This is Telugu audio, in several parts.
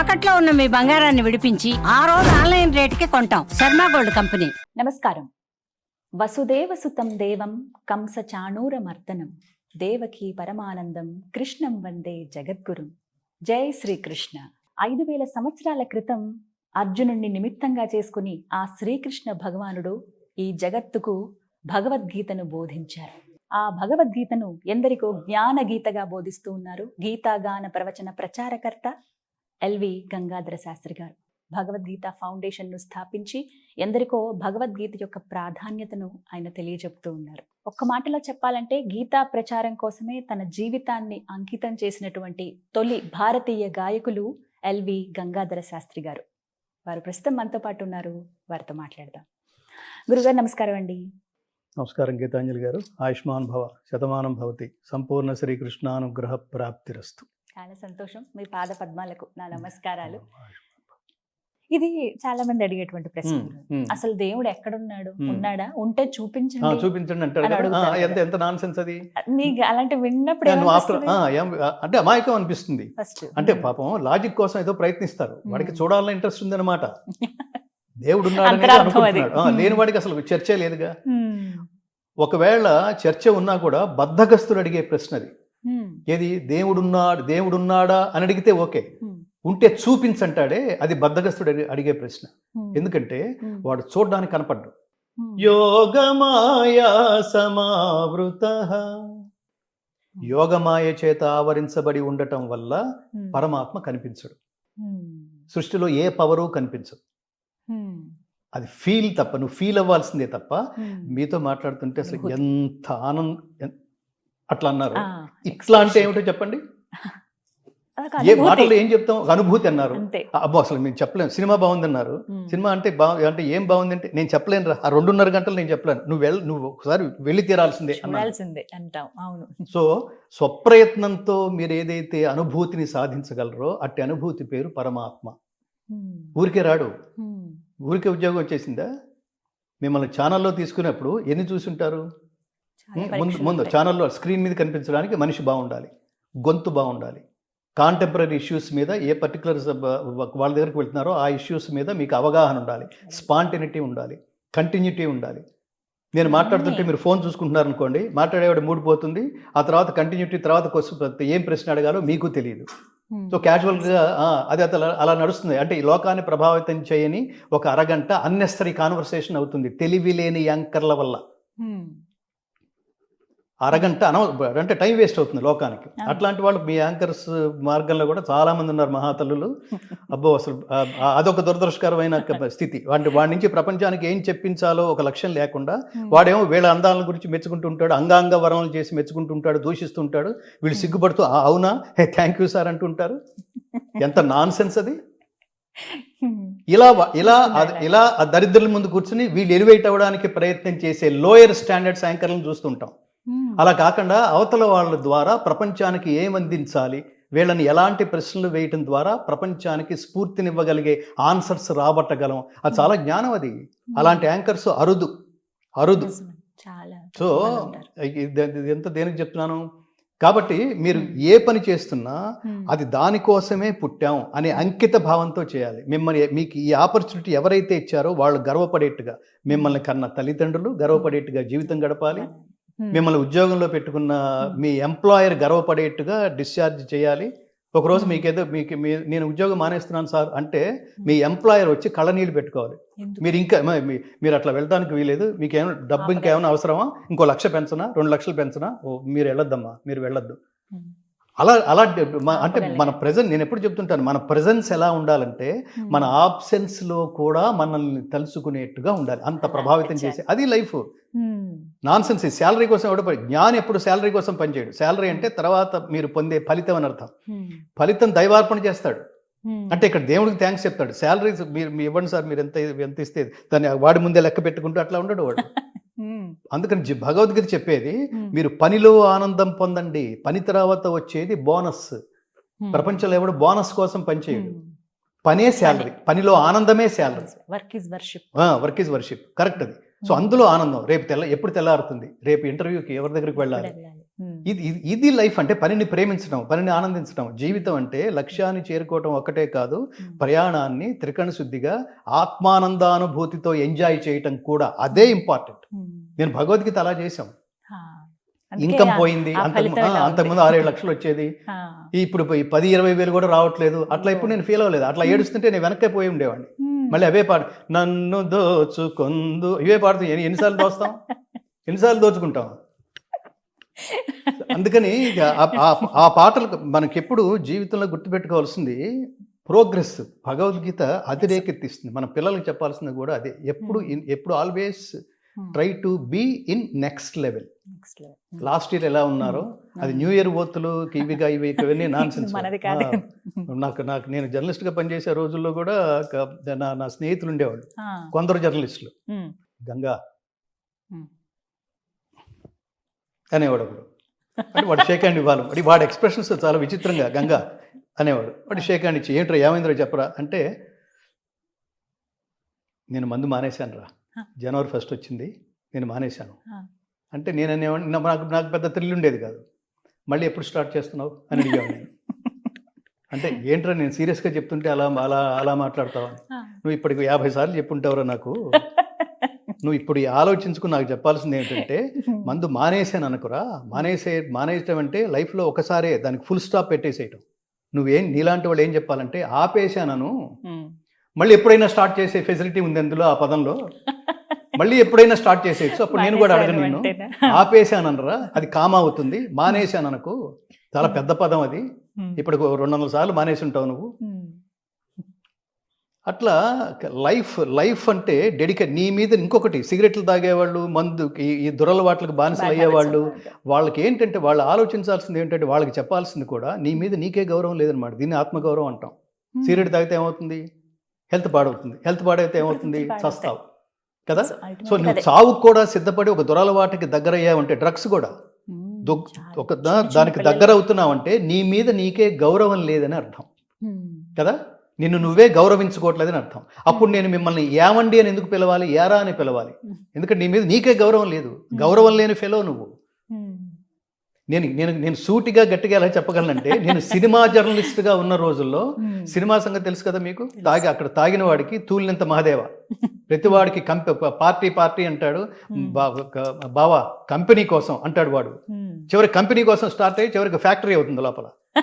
తాకట్లో ఉన్న మీ బంగారాన్ని విడిపించి ఆ రోజు ఆన్లైన్ రేటుకి కొంటాం. Sharma gold company. నమస్కారం. వసుదేవ సుతం దేవం కంస చాణూర మర్దనం దేవకి పరమానందం కృష్ణం వందే జగద్గురు. జై శ్రీకృష్ణ. ఐదు వేల సంవత్సరాల క్రితం అర్జునుణ్ణి నిమిత్తంగా చేసుకుని ఆ శ్రీకృష్ణ భగవానుడు ఈ జగత్తుకు భగవద్గీతను బోధించారు. ఆ భగవద్గీతను ఎందరికో జ్ఞాన గీతగా బోధిస్తూ ఉన్నారు. గీతాగాన ప్రవచన ప్రచారకర్త ఎల్వి గంగాధర శాస్త్రి గారు. భగవద్గీత ఫౌండేషన్ను స్థాపించి ఎందరికో భగవద్గీత యొక్క ప్రాధాన్యతను ఆయన తెలియజెప్తూ ఉన్నారు. ఒక్క మాటలో చెప్పాలంటే గీతా ప్రచారం కోసమే తన జీవితాన్ని అంకితం చేసినటువంటి తొలి భారతీయ గాయకులు ఎల్వి గంగాధర శాస్త్రి గారు. వారు ప్రస్తుతం మనతో పాటు ఉన్నారు. వారితో మాట్లాడదాం. గురుగారు నమస్కారం అండి. నమస్కారం గీతాంజలి గారు. ఆయుష్మాన్ భవ శతమానం భవతి. సంపూర్ణ శ్రీకృష్ణానుగ్రహ ప్రాప్తిరస్తు. చాలా సంతోషం. మీ పాద పద్మాలకు నా నమస్కారాలు. ఇది చాలా మంది అడిగేటువంటి ప్రశ్న. అసలు దేవుడు ఎక్కడున్నాడు. ఉన్నాడా? ఉంటే ఆ, చూపించండి ఎంత ఎంత నాన్ సెన్స్ అది? మీకు అలాంటి విన్నప్పుడు అంటే అమాయకం అనిపిస్తుంది. అంటే పాపం లాజిక్ కోసం ఏదో ప్రయత్నిస్తారు. వాడికి. చూడాలని ఇంట్రెస్ట్ ఉందన్నమాట. దేవుడు. లేని వాడికి అసలు చర్చే లేదుగా. ఒకవేళ చర్చ ఉన్నా కూడా బద్ధగస్తులు అడిగే ప్రశ్న అది. ఏది? దేవుడున్నాడు దేవుడున్నాడా అని అడిగితే ఓకే. ఉంటే చూపించంటాడే అది బద్ధగస్తుడు అడిగే- అడిగే ప్రశ్న. ఎందుకంటే వాడు చూడడానికి కనపడ్డు యోగమాయా సమావృత. యోగమాయ చేత ఆవరించబడి ఉండటం వల్ల పరమాత్మ కనిపించడు. సృష్టిలో ఏ పవరు కనిపించదు. అది ఫీల్ తప్ప నువ్వు ఫీల్ అవ్వాల్సిందే తప్ప మీతో మాట్లాడుతుంటే అసలు. ఎంత ఆనందం అట్లా అన్నారు. ఇట్లా అంటే ఏమిటో చెప్పండి. ఏ మాటలు ఏం చెప్తాం? ఒక అనుభూతి అన్నారు. అబ్బో అసలు మేము చెప్పలేము సినిమా బాగుంది అన్నారు. సినిమా అంటే బా అంటే ఏం బాగుంది అంటే నేను చెప్పలేను రా ఆ రెండున్నర గంటలు నేను చెప్పలేను. నువ్వు వెళ్ళి నువ్వు ఒకసారి వెళ్ళి తీరాల్సిందే అంటాం. అవును. సో స్వప్రయత్నంతో మీరు ఏదైతే అనుభూతిని సాధించగలరో అట్టి అనుభూతి పేరు పరమాత్మ. ఊరికే రాడు. ఊరికే ఉద్యోగం వచ్చేసిందా? మిమ్మల్ని ఛానల్లో తీసుకున్నప్పుడు ఎన్ని చూసుంటారు? ముందు ముందు. ఛానల్లో స్క్రీన్ మీద కనిపించడానికి మనిషి బాగుండాలి గొంతు బాగుండాలి. కాంటెంపరీ ఇష్యూస్ మీద ఏ పర్టికులర్ వాళ్ళ దగ్గరికి వెళ్తున్నారో ఆ ఇష్యూస్ మీద మీకు అవగాహన ఉండాలి స్పాంటినిటీ ఉండాలి కంటిన్యూటీ ఉండాలి. నేను మాట్లాడుతుంటే మీరు ఫోన్ చూసుకుంటున్నారు అనుకోండి మాట్లాడేవాడు మూడు పోతుంది ఆ తర్వాత కంటిన్యూటీ తర్వాత ఏం ప్రశ్న అడగాలో మీకు తెలియదు. సో క్యాజువల్గా అది అలా అలా నడుస్తుంది. అంటే ఈ లోకాన్ని ప్రభావితం చేయని ఒక అరగంట అన్నెసరీ కాన్వర్సేషన్ అవుతుంది తెలివి లేని యాంకర్ల వల్ల. అరగంట అనవ అంటే టైం వేస్ట్ అవుతుంది లోకానికి. అట్లాంటి వాళ్ళు మీ యాంకర్స్ మార్గంలో కూడా చాలా మంది ఉన్నారు మహాతల్లులు అబ్బో అసలు అదొక దురదృష్టకరమైన స్థితి వాడి వాడి నుంచి ప్రపంచానికి ఏం చెప్పించాలో ఒక లక్ష్యం లేకుండా. వాడేమో వీళ్ళ అందాల గురించి మెచ్చుకుంటూ ఉంటాడు అంగాంగ వరణలు చేసి మెచ్చుకుంటూ ఉంటాడు దూషిస్తుంటాడు వీళ్ళు సిగ్గుపడుతూ "ఆ, అవునా హే థ్యాంక్ యూ సార్ అంటుంటారు ఎంత నాన్ సెన్స్ అది. ఇలా ఇలా ఇలా ఆ దరిద్రుల ముందు కూర్చుని వీళ్ళు ఎలివేట్ అవ్వడానికి ప్రయత్నం చేసే లోయర్ స్టాండర్డ్స్ యాంకర్లను చూస్తుంటాం. అలా కాకుండా అవతల వాళ్ళ ద్వారా ప్రపంచానికి ఏం అందించాలి? వీళ్ళని ఎలాంటి ప్రశ్నలు వేయటం ద్వారా ప్రపంచానికి స్ఫూర్తినివ్వగలిగే ఆన్సర్స్ రాబట్టగలం. అది చాలా జ్ఞానం అది. అలాంటి యాంకర్స్ అరుదు. అరుదు. సో ఎంత దేనికి చెప్తున్నాను? కాబట్టి మీరు ఏ పని చేస్తున్నా. అది దానికోసమే పుట్టాం అనే అంకిత భావంతో చేయాలి. మిమ్మల్ని మీకు ఈ ఆపర్చునిటీ ఎవరైతే ఇచ్చారో వాళ్ళు గర్వపడేట్టుగా మిమ్మల్ని కన్న తల్లిదండ్రులు గర్వపడేట్టుగా జీవితం గడపాలి. మిమ్మల్ని ఉద్యోగంలో పెట్టుకున్న మీ ఎంప్లాయర్ గర్వపడేట్టుగా డిశ్చార్జ్ చేయాలి. ఒకరోజు. మీకేదో మీకు మీ- నేను ఉద్యోగం మానేస్తున్నాను సార్ అంటే మీ ఎంప్లాయర్ వచ్చి కళ్ళనీళ్ళు పెట్టుకోవాలి? మీరు ఇంకా మీరు అట్లా వెళ్ళడానికి వీలేదు మీకు ఏమైనా డబ్బు. ఇంకేమైనా అవసరమా? ఇంకో లక్ష పెంచనా? రెండు లక్షలు పెంచనా? ఓ మీరు వెళ్ళొద్దమ్మా. మీరు వెళ్ళొద్దు. అలా అలా అంటే. మన ప్రజెంట్ నేను ఎప్పుడు చెప్తుంటాను మన ప్రజెన్స్ ఎలా ఉండాలంటే. మన ఆబ్సెన్స్లో కూడా మనల్ని తలుసుకునేట్టుగా ఉండాలి అంత ప్రభావితం. చేసి అది లైఫ్. నాన్ సెన్స్ శాలరీ కోసం ఎవడ జ్ఞాని ఎప్పుడు శాలరీ కోసం పనిచేయడు శాలరీ అంటే తర్వాత మీరు పొందే ఫలితం అని అర్థం. ఫలితం దైవార్పణ చేస్తాడు. అంటే ఇక్కడ దేవుడికి థ్యాంక్స్ చెప్తాడు శాలరీ మీరు ఇవ్వండి సార్ మీరు ఎంత ఎంత ఇస్తే దాన్ని వాడి ముందే లెక్క పెట్టుకుంటూ అట్లా ఉండడు వాడు. అందుకని జి- భగవద్గీత చెప్పేది. మీరు పనిలో ఆనందం పొందండి పని తర్వాత వచ్చేది బోనస్. ప్రపంచంలో ఎవడు బోనస్ కోసం పనిచేయడు. పనే శాలరీ పనిలో ఆనందమే salary. Work is worship work is worship correct అది. సో అందులో ఆనందం రేపు తెల్ల ఎప్పుడు తెల్లారుతుంది? రేపు ఇంటర్వ్యూకి ఎవరి దగ్గరికి వెళ్ళాలి. ఇది ఇది- ఇది లైఫ్ అంటే పనిని ప్రేమించడం పనిని ఆనందించడం. జీవితం అంటే లక్ష్యాన్ని చేరుకోవటం ఒక్కటే కాదు. ప్రయాణాన్ని త్రికరణ శుద్ధిగా ఆత్మానందానుభూతితో ఎంజాయ్ చేయటం కూడా అదే ఇంపార్టెంట్. నేను భగవద్గీత అలా చేశాం. ఇన్కమ్ పోయింది. అంతకుముందు ఆరేడు లక్షలు వచ్చేది. ఇప్పుడు ఈ పది ఇరవై వేలు కూడా రావట్లేదు. అట్లా ఇప్పుడు నేను ఫీల్ అవ్వలేదు. అట్లా ఏడుస్తుంటే నేను వెనక్కే పోయి ఉండేవాడిని. మళ్ళీ అవే పాడు నన్ను దోచుకొందు ఇవే ఎన్ని- ఎన్నిసార్లు దోస్తాం ఎన్నిసార్లు దోచుకుంటాం? అందుకని ఆ- పాటలు మనకెప్పుడు జీవితంలో గుర్తుపెట్టుకోవాల్సింది ప్రోగ్రెస్. భగవద్గీత అది రేకెత్తిస్తుంది మన పిల్లలకి చెప్పాల్సింది కూడా అదే. ఎప్పుడు ఎప్పుడు always. Try to be in next level Next level. Um. Last year ఎలా ఉన్నారో అది న్యూ ఇయర్ ఓతులు ఇవిగా ఇవి ఇవన్నీ నాన్ సెన్స్ నాకు నాకు నేను జర్నలిస్ట్గా పనిచేసే రోజుల్లో కూడా నా నా స్నేహితులు ఉండేవాళ్ళు. కొందరు జర్నలిస్టులు ఉమ్. గంగా ఉమ్. అనేవాడు ఒకడు అంటే వాడు షేక్ హ్యాండ్ ఇవ్వాలి వాడి వాడి ఎక్స్ప్రెషన్స్ చాలా విచిత్రంగా గంగా అనేవాడు వాడు షేక్ హ్యాండ్ ఇచ్చి ఏంట్రా ఏమైందిరా చెప్పరా అంటే నేను మందు మానేశాను రా. జనవరి ఫస్ట్ వచ్చింది నేను మానేశాను. అంటే నేను అనేవాడిని నాకు నాకు పెద్ద థ్రిల్ ఉండేది కాదు మళ్ళీ ఎప్పుడు స్టార్ట్ చేస్తున్నావు అని అడిగేవాడిని నేను. అంటే ఏంట్రా నేను సీరియస్గా చెప్తుంటే అలా అలా అలా మాట్లాడతావా. నువ్వు ఇప్పటికి యాభై సార్లు చెప్పుంటావురా నాకు నువ్వు ఇప్పుడు ఆలోచించుకుని నాకు చెప్పాల్సింది ఏంటంటే మందు మానేసాను అనుకురా మానేసే మానేయటం అంటే లైఫ్లో ఒకసారే దానికి ఫుల్ స్టాప్ పెట్టేసేయటం నువ్వేం నీలాంటి వాళ్ళు ఏం చెప్పాలంటే ఆపేశానను ఉమ్. మళ్ళీ ఎప్పుడైనా స్టార్ట్ చేసే ఫెసిలిటీ ఉంది అందులో ఆ పదంలో? మళ్ళీ ఎప్పుడైనా స్టార్ట్ చేసేయచ్చు. అప్పుడు నేను కూడా అడగను నేను అంటేనా? ఆపేశాననరా. అది కామ అవుతుంది. మానేశాను అనుకో. చాలా పెద్ద పదం అది. ఇప్పుడు రెండు వందల సార్లు మానేసి ఉంటావు నువ్వు. అట్లా లైఫ్ లైఫ్ అంటే డెడికేట్. నీ మీద ఇంకొకటి. సిగరెట్లు తాగేవాళ్ళు మందు ఈ- దురలవాట్లకు బానిసలు అయ్యేవాళ్ళు. వాళ్ళకి ఏంటంటే వాళ్ళు ఆలోచించాల్సింది ఏంటంటే వాళ్ళకి చెప్పాల్సింది కూడా నీ మీద నీకే గౌరవం లేదనమాట దీన్ని ఆత్మగౌరవం అంటాం. సిగరెట్ తాగితే ఏమవుతుంది? హెల్త్ పాడవుతుంది. హెల్త్ పాడైతే ఏమవుతుంది. చస్తావు. కదా? సో నువ్వు. చావుకు కూడా సిద్ధపడి ఒక దురలవాటికి దగ్గర అయ్యావంటే డ్రగ్స్ కూడా. ఒక దానికి. దగ్గర అవుతున్నావంటే నీ మీద నీకే గౌరవం లేదని అర్థం. కదా? నిన్ను నువ్వే గౌరవించుకోవట్లేదని అర్థం. అప్పుడు నేను మిమ్మల్ని ఏమండి అని ఎందుకు పిలవాలి? ఏరా అని పిలవాలి. ఎందుకంటే నీ మీద నీకే గౌరవం లేదు. గౌరవం లేని ఫెలో నువ్వు. నేను నేను నేను సూటిగా గట్టిగా ఎలా చెప్పగలనంటే నేను సినిమా జర్నలిస్ట్గా ఉన్న రోజుల్లో. సినిమా సంగతి తెలుసు కదా మీకు? తాగి అక్కడ తాగిన వాడికి తూలినంత మహాదేవ. ప్రతి వాడికి కంపె పార్టీ పార్టీ అంటాడు. బావా కంపెనీ కోసం అంటాడు వాడు. ఉమ్. చివరికి కంపెనీ కోసం స్టార్ట్ అయ్యి చివరికి ఫ్యాక్టరీ అవుతుంది లోపల.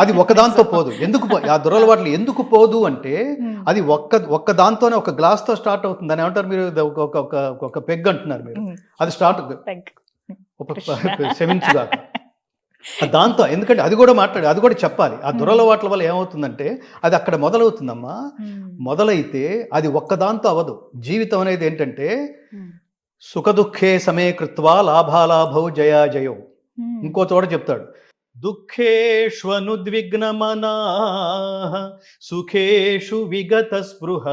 అది ఒకదాంతో పోదు. ఎందుకు ఆ దురలవాట్లు ఎందుకు పోదు అంటే. అది ఒక్క ఒక్క దాంతోనే ఒక గ్లాస్తో స్టార్ట్ అవుతుంది. దాని ఏమంటారు మీరు? ఒక ఒక- పెగ్ అంటున్నారు మీరు. అది స్టార్ట్ Thank you. ఒక క్షమించుగా దాంతో ఎందుకంటే అది కూడా మాట్లాడి అది కూడా చెప్పాలి ఆ దురలవాట్ల వల్ల ఏమవుతుందంటే అది అక్కడ మొదలవుతుందమ్మా. మొదలైతే అది ఒక్కదాంతో అవదు జీవితం అనేది ఏంటంటే. సుఖదుఖే సమే కృత్వా లాభాలాభౌ జయా. ఇంకో చోట చెప్తాడు దుఃఖేష్వనుద్విగ్నమనా సుఖేషు విగత స్పృహ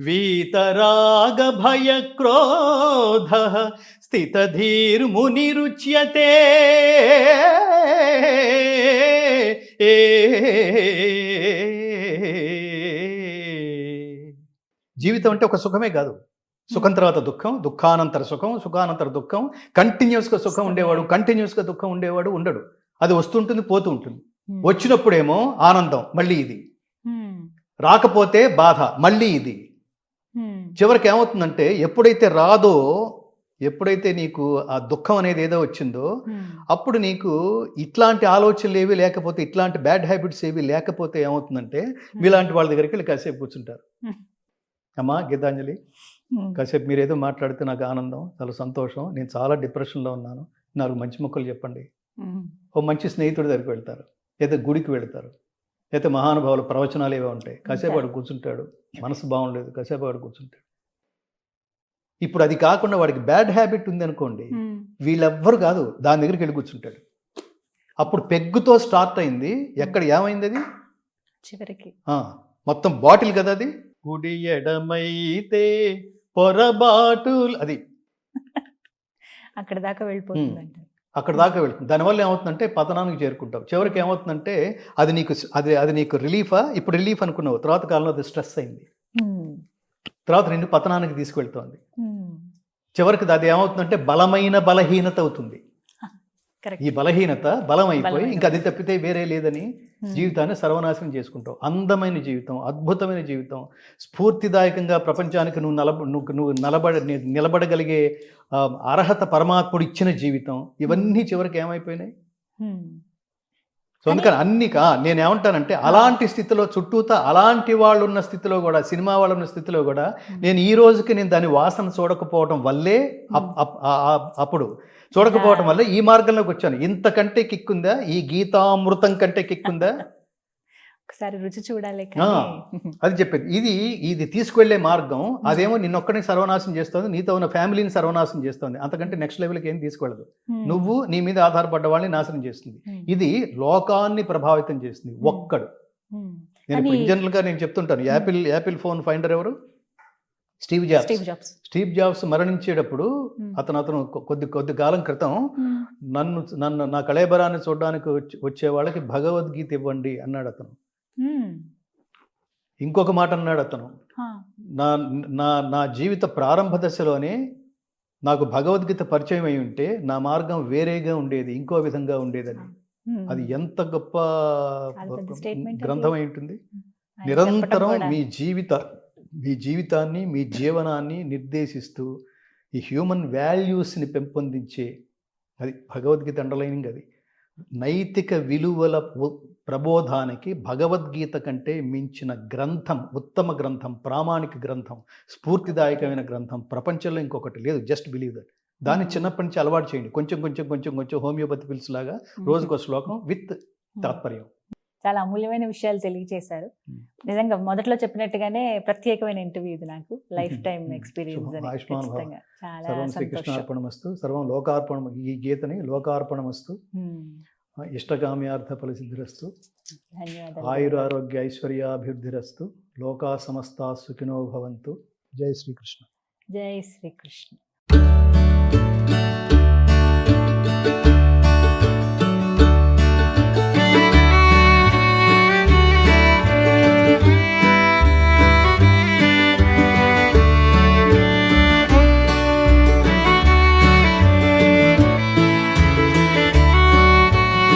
వీతరాగ భయ క్రోధ స్థితధీర్మునిరుచ్యతే జీవితం అంటే ఒక సుఖమే కాదు. సుఖం తర్వాత దుఃఖం దుఃఖానంతర సుఖం సుఖానంతర దుఃఖం కంటిన్యూస్గా సుఖం ఉండేవాడు కంటిన్యూస్గా దుఃఖం ఉండేవాడు ఉండడు. అది వస్తుంటుంది పోతూ ఉంటుంది. వచ్చినప్పుడేమో ఆనందం మళ్ళీ ఇది. రాకపోతే బాధ మళ్ళీ ఇది. చివరికి ఏమవుతుందంటే ఎప్పుడైతే రాదో ఎప్పుడైతే నీకు ఆ దుఃఖం అనేది ఏదో వచ్చిందో. అప్పుడు నీకు ఇట్లాంటి ఆలోచనలు ఏవి లేకపోతే ఇట్లాంటి బ్యాడ్ హ్యాబిట్స్ ఏవి లేకపోతే ఏమవుతుందంటే మీలాంటి వాళ్ళ దగ్గరికి వెళ్ళి కాసేపు కూర్చుంటారు. అమ్మా గీతాంజలి. కాసేపు మీరు ఏదో మాట్లాడితే నాకు ఆనందం చాలా సంతోషం నేను చాలా డిప్రెషన్లో ఉన్నాను నాకు మంచి మొక్కలు చెప్పండి. ఓ మంచి స్నేహితుడి దగ్గరికి వెళ్తారు. లేదా గుడికి వెళ్తారు. లేదా మహానుభావుల ప్రవచనాలు ఏవో ఉంటాయి. కాసేపు వాడు కూర్చుంటాడు. మనసు బాగుండలేదు. కాసేపు వాడు కూర్చుంటాడు. ఇప్పుడు అది కాకుండా వాడికి బ్యాడ్ హ్యాబిట్ ఉంది అనుకోండి. వీళ్ళెవ్వరు కాదు. దాని దగ్గరికి వెళ్ళి కూర్చుంటాడు. అప్పుడు పెగ్గుతో స్టార్ట్ అయింది. ఎక్కడ ఏమైంది అది? చివరికి. మొత్తం బాటిల్ కదా అది? కుడి ఎడమైతే పొరబాటు అది. అక్కడ దాకా వెళ్ళిపోతుందంట అక్కడ దాకా వెళ్తుంది. దానివల్ల ఏమవుతుందంటే పతనానికి చేరుకుంటావు. చివరికి ఏమవుతుందంటే అది నీకు అది అది నీకు రిలీఫా? ఇప్పుడు రిలీఫ్ అనుకున్నావు. తర్వాత కాలంలో అది స్ట్రెస్ అయింది. తర్వాత రెండు పతనానికి తీసుకెళ్తోంది ఉమ్. చివరికి అది ఏమవుతుందంటే బలమైన బలహీనత అవుతుంది. ఈ బలహీనత బలం అయిపోయి ఇంకా అది తప్పితే వేరే లేదని జీవితాన్ని సర్వనాశనం చేసుకుంటావు. అందమైన జీవితం అద్భుతమైన జీవితం స్ఫూర్తిదాయకంగా ప్రపంచానికి నువ్వు నలబ నువ్వు నువ్వు నిలబడ నిలబడగలిగే అర్హత పరమాత్ముడు ఇచ్చిన జీవితం ఇవన్నీ చివరికి ఏమైపోయినాయి? సో అందుకని అన్ని కా నేను ఏమంటానంటే అలాంటి స్థితిలో చుట్టూతా అలాంటి వాళ్ళు ఉన్న స్థితిలో కూడా సినిమా వాళ్ళు ఉన్న స్థితిలో కూడా నేను ఈ రోజుకి నేను దాని వాసన చూడకపోవడం వల్లే అప్పుడు చూడకపోవడం వల్లే ఈ మార్గంలోకి వచ్చాను. ఇంతకంటే కిక్కుందా? ఈ గీతామృతం కంటే కిక్కుందా? ఒకసారి రుచి చూడాలి అది చెప్పేది ఇది ఇది తీసుకువెళ్ళే మార్గం అదేమో నిన్నొక్కడిని సర్వనాశం చేస్తుంది నీతో ఉన్న ఫ్యామిలీని సర్వనాశం చేస్తుంది అంతకంటే నెక్స్ట్ లెవెల్కి ఏం తీసుకెళ్ళదు. నువ్వు నీ మీద ఆధారపడ్డ వాళ్ళని నాశనం చేస్తుంది. ఇది లోకాన్ని ప్రభావితం చేస్తుంది. ఒక్కడు. నేను జనరల్గా నేను చెప్తుంటాను యాపిల్ యాపిల్ ఫోన్ ఫైండర్ ఎవరు స్టీవ్ జాబ్స్ స్టీవ్ జాబ్స్ మరణించేటప్పుడు. అతను అతను కొద్ది కొద్ది కాలం క్రితం. నన్ను నన్ను నా కళేబరాన్ని చూడడానికి వచ్చి- వాళ్ళకి భగవద్గీత ఇవ్వండి అన్నాడు అతను. ఇంకొక మాట అన్నాడు అతను. నా నా నా జీవిత ప్రారంభ దశలోనే నాకు భగవద్గీత పరిచయం అయి ఉంటే నా మార్గం వేరేగా ఉండేది ఇంకో విధంగా ఉండేదని. అది ఎంత గొప్ప గ్రంథం. అయి ఉంటుంది నిరంతరం. మీ జీవిత మీ జీవితాన్ని మీ జీవనాన్ని నిర్దేశిస్తూ ఈ హ్యూమన్ వాల్యూస్ని పెంపొందించే అది భగవద్గీత అండర్లైనింగ్ అది నైతిక విలువల ప్రబోధానికి భగవద్గీత కంటే మించిన గ్రంథం ఉత్తమ గ్రంథం ప్రామాణిక గ్రంథం స్ఫూర్తిదాయకమైన గ్రంథం ప్రపంచంలో ఇంకొకటి లేదు. Just believe that. దాన్ని Hmm. చిన్నప్పటి నుంచి అలవాటు చేయండి. కొంచెం కొంచెం కొంచెం కొంచెం హోమియోపతి పిల్స్ లాగా Hmm. రోజుకో శ్లోకం విత్ తాత్పర్యం. చాలా అమూల్యమైన విషయాలు తెలియజేశారు. నిజంగా మొదట్లో చెప్పినట్టుగానే ప్రత్యేకమైన ఇంటర్వ్యూ ఇది నాకు. Life time. ఎక్స్పీరియన్స్ చాలా సర్వం సంతోషం. శ్రీకృష్ణార్పణమస్తు. సర్వం లోకార్పణం ఈ గీతని లోకార్పణమస్తు. ఇష్టకామ్యార్థ ఫలసిద్ధిరస్తు. ఆయురారోగ్య ఐశ్వర్యాభివృద్ధిరస్తు. లోకా సమస్తా సుఖినో భవంతు. జై శ్రీకృష్ణ. జై శ్రీకృష్ణ.